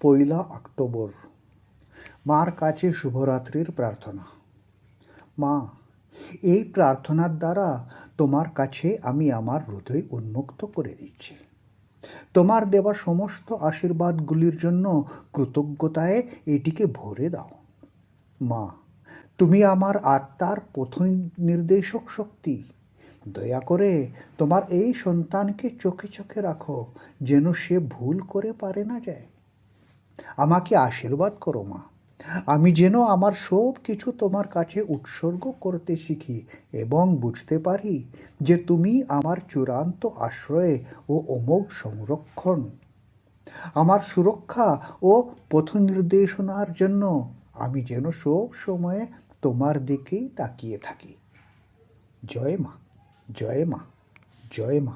পয়লা October. মার কাছে শুভরাত্রির প্রার্থনা। মা, এই প্রার্থনার দ্বারা তোমার কাছে আমি আমার হৃদয় উন্মুক্ত করে দিচ্ছি। তোমার দেওয়া সমস্ত আশীর্বাদগুলির জন্য কৃতজ্ঞতায় এটিকে ভরে দাও। মা, তুমি আমার আত্মার প্রথম নির্দেশক শক্তি। দয়া করে তোমার এই সন্তানকে চোখে চোখে রাখো, যেন সে ভুল করে পারে না যায়। আমাকে আশীর্বাদ করো, মা। আমি যেন আমার সব কিছু তোমার কাছে উৎসর্গ করতে শিখি এবং বুঝতে পারি যে তুমি আমার চূড়ান্ত আশ্রয় ও অমোঘ সংরক্ষণ। আমার সুরক্ষা ও পথ নির্দেশনার জন্য আমি যেন সব সময়ে তোমার দিকেই তাকিয়ে থাকি। জয় মা জয় মা জয় মা।